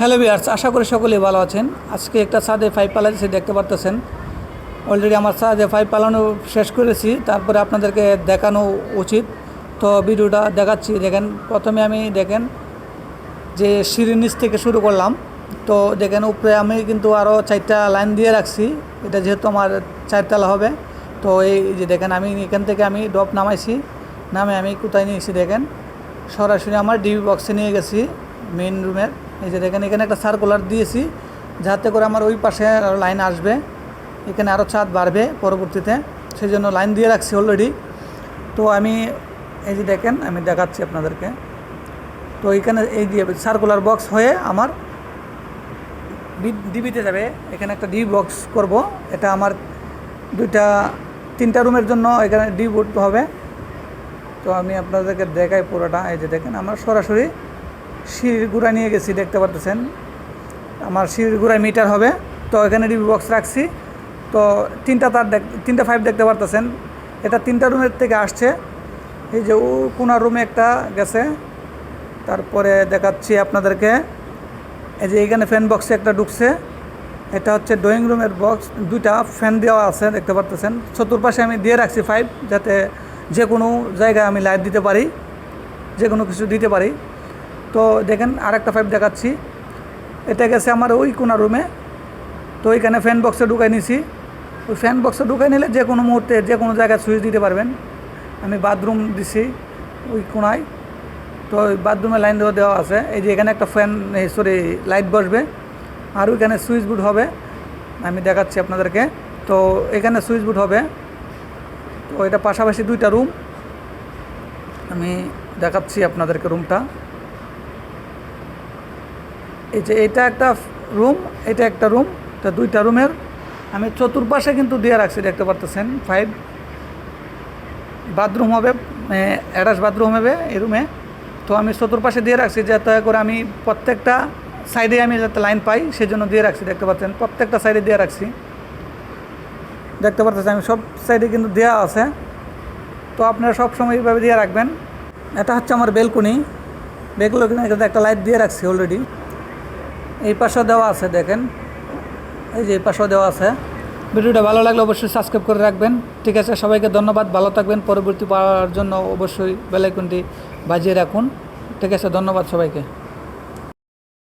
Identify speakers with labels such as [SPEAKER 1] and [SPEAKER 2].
[SPEAKER 1] Hello বিয়ার্স আশা করি সকলেই ভালো আছেন। আজকে একটা ছাদে পাইপ পালাচ্ছি দেখতে পারতেছেন। অলরেডি আমার সাদে পাইপ পালানো শেষ করেছি, তারপরে আপনাদেরকে দেখানো উচিত। তো ভিডিওটা দেখাচ্ছি, দেখেন, প্রথমে আমি দেখেন যে সিঁড়ির নিচ থেকে শুরু করলাম। তো দেখেন, উপরে আমি কিন্তু আরও চারটা লাইন দিয়ে রাখছি। এটা যেহেতু আমার চারতলা হবে, তো এই যে দেখেন, আমি এখান থেকে আমি ডপ নামাইছি। নামে আমি কোথায় নিয়েছি দেখেন, সরাসরি আমার ডিবি বক্সে নিয়ে গেছি, মেইন রুমের। এই যে দেখেন, এখানে একটা সার্কুলার দিয়েছি, যাতে করে আমার ওই পাশে লাইন আসবে। এখানে আরও ছাদ বাড়বে পরবর্তীতে সেই জন্য লাইন দিয়ে রাখছি অলরেডি তো আমি, এই যে দেখেন, আমি দেখাচ্ছি আপনাদেরকে। তো এখানে এই যে সার্কুলার বক্স হয়ে আমার ডিবিতে যাবে। এখানে একটা ডি বক্স করব। এটা আমার দুইটা, তিনটা রুমের জন্য এখানে ডি বুট হবে। তো আমি আপনাদেরকে দেখাই পুরোটা। এই যে দেখেন, আমার সরাসরি সিঁড়ির গুঁড়া নিয়ে গেছি, দেখতে পারতেছেন? আমার সিঁড়ির গুঁড়ায় মিটার হবে, তো এখানে ডিবি বক্স রাখছি। তো তিনটা তার তিনটা ফাইভ দেখতে পারতেছেন। এটা তিনটা রুমের থেকে আসছে। এই যে ও কোনা রুমে একটা গেছে। তারপরে দেখাচ্ছি আপনাদেরকে। এই যে এইখানে ফ্যান বক্সে একটা ঢুকছে। এটা হচ্ছে ড্রয়িং রুমের বক্স দুইটা ফ্যান দেওয়া আছে, দেখতে পারতেছেন। চতুর্পাশে আমি দিয়ে রাখছি ফাইভ যাতে যে কোনো জায়গায় আমি লাইট দিতে পারি যে কোনো কিছু দিতে পারি। তো দেখেন আর একটা পাইপ দেখাচ্ছি। এটা গেছে আমার ওই কোনা রুমে তো ওইখানে ফ্যান বক্সে ঢুকাই নিছি। ওই ফ্যান বক্সে ঢুকাই নিলে যে কোনো মুহূর্তে যে কোনো জায়গায় সুইচ দিতে পারবেন। আমি বাথরুম দিছি ওই কোনায়। তো ওই বাথরুমে লাইন দেওয়া দেওয়া আছে। এই যে এখানে একটা ফ্যান সরি লাইট বসবে। আর ওইখানে সুইচ বোর্ড হবে। আমি দেখাচ্ছি আপনাদেরকে। তো এখানে সুইচ বোর্ড হবে। তো এটা পাশাপাশি দুইটা রুম আমি দেখাচ্ছি আপনাদেরকে রুমটা এই যে এটা একটা রুম এটা একটা রুম তো দুইটা রুমের। আমি চতুর্পাশে কিন্তু দিয়ে রাখছি, দেখতে পারতেছেন ফাইভ বাথরুম হবে অ্যাটাচ বাথরুম হবে এই রুমে তো আমি চতুর্পাশে দিয়ে রাখছি, যে যাতে করে আমি প্রত্যেকটা সাইডে আমি যাতে লাইন পাই, সেজন্য দিয়ে রাখছি, দেখতে পাচ্ছেন, প্রত্যেকটা সাইডে দিয়ে রাখছি। দেখতে পারতেছেন, আমি সব সাইডে কিন্তু দেওয়া আছে। তো আপনারা সব সময় এইভাবে দিয়ে রাখবেন। এটা হচ্ছে আমার বেলকুনি বেলকুনি একটা লাইট দিয়ে রাখছি অলরেডি এই পাশেও দেওয়া আছে, দেখেন। এই যে এই পাশেও দেওয়া আছে। ভিডিওটা ভালো লাগলে অবশ্যই সাবস্ক্রাইব করে রাখবেন। ঠিক আছে, সবাইকে ধন্যবাদ, ভালো থাকবেন, পরবর্তী পাওয়ার জন্য অবশ্যই বেলাইকনটি বাজিয়ে রাখুন। ঠিক আছে, ধন্যবাদ সবাইকে।